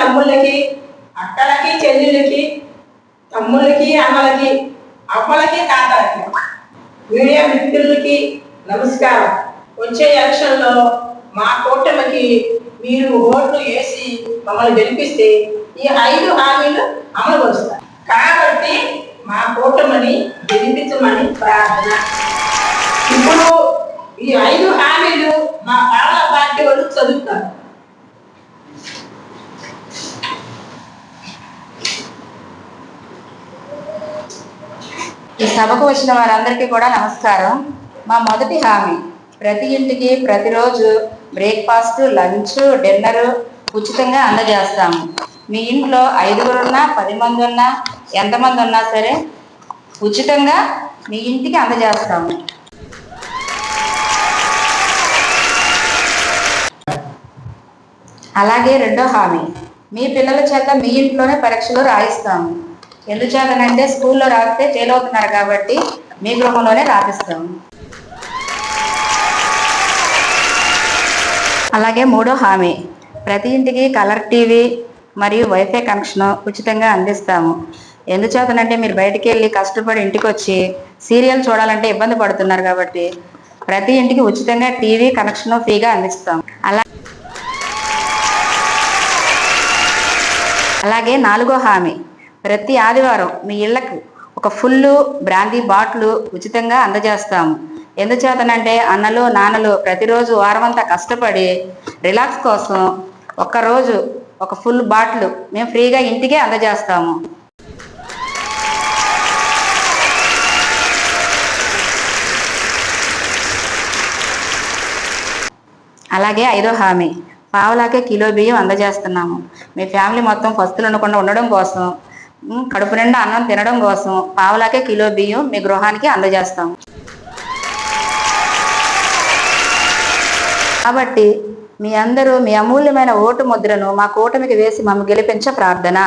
తమ్ముళ్ళకి అక్కలకి చెల్లెళ్ళకి తమ్ముళ్ళకి అమ్మలకి అమ్మలకి తాతలకి. Media మిత్రులకి నమస్కారం. వచ్చే ఎలక్షన్లో మా కూటమికి మీరు ఓట్లు వేసి మమ్మల్ని గెలిపిస్తే ఈ ఐదు హామీలు అమలు పరుస్తారు. కాబట్టి మా కూటమిని గెలిపించమని ప్రార్థన. ఇప్పుడు ఈ ఐదు హామీలు మా కావాల పార్టీ వాళ్ళు చదువుతారు. సభకు వచ్చిన వారందరికీ కూడా నమస్కారం. మా మొదటి హామీ ప్రతి ఇంటికి ప్రతిరోజు బ్రేక్ఫాస్ట్ లంచ్ డిన్నరు ఉచితంగా అందజేస్తాము. మీ ఇంట్లో ఐదుగురు ఉన్నా పది మంది ఉన్నా ఎంతమంది ఉన్నా సరే ఉచితంగా మీ ఇంటికి అందజేస్తాము. అలాగే రెండో హామీ మీ పిల్లల చేత మీ ఇంట్లోనే పరీక్షలు రాయిస్తాము. ఎందుచేతనంటే స్కూల్లో రాస్తే ఫెయిల్ అవుతున్నారు కాబట్టి మీ గృహంలోనే రాపిస్తాం అలాగే మూడో హామీ ప్రతి ఇంటికి కలర్ టీవీ మరియు వైఫై కనెక్షన్ ఉచితంగా అందిస్తాము. ఎందుచేతనంటే మీరు బయటికి వెళ్ళి కష్టపడి ఇంటికి వచ్చి సీరియల్ చూడాలంటే ఇబ్బంది పడుతున్నారు కాబట్టి ప్రతి ఇంటికి ఉచితంగా టీవీ కనెక్షన్ ఫ్రీగా అందిస్తాం. అలా అలాగే నాలుగో హామీ ప్రతి ఆదివారం మీ ఇళ్ళకు ఒక ఫుల్ బ్రాందీ బాటిల్ ఉచితంగా అందజేస్తాము. ఎందుచేతనంటే అన్నలు నాన్నలు ప్రతిరోజు వారమంతా కష్టపడి రిలాక్స్ కోసం ఒక్కరోజు ఒక ఫుల్ బాటిల్ మేము ఫ్రీగా ఇంటికే అందజేస్తాము. అలాగే ఐదో హామీ పావులాకే కిలో బియ్యం అందజేస్తున్నాము. మీ ఫ్యామిలీ మొత్తం పస్తులు ఉండకుండా ఉండడం కోసం కడుపు నిండా అన్నం తినడం కోసం పావులాకే కిలో బియ్యం మీ గృహానికి అందజేస్తాం. కాబట్టి మీ అందరూ మీ అమూల్యమైన ఓటు ముద్రను మా కూటమికి వేసి మమ్మ గెలిపించ ప్రార్థన.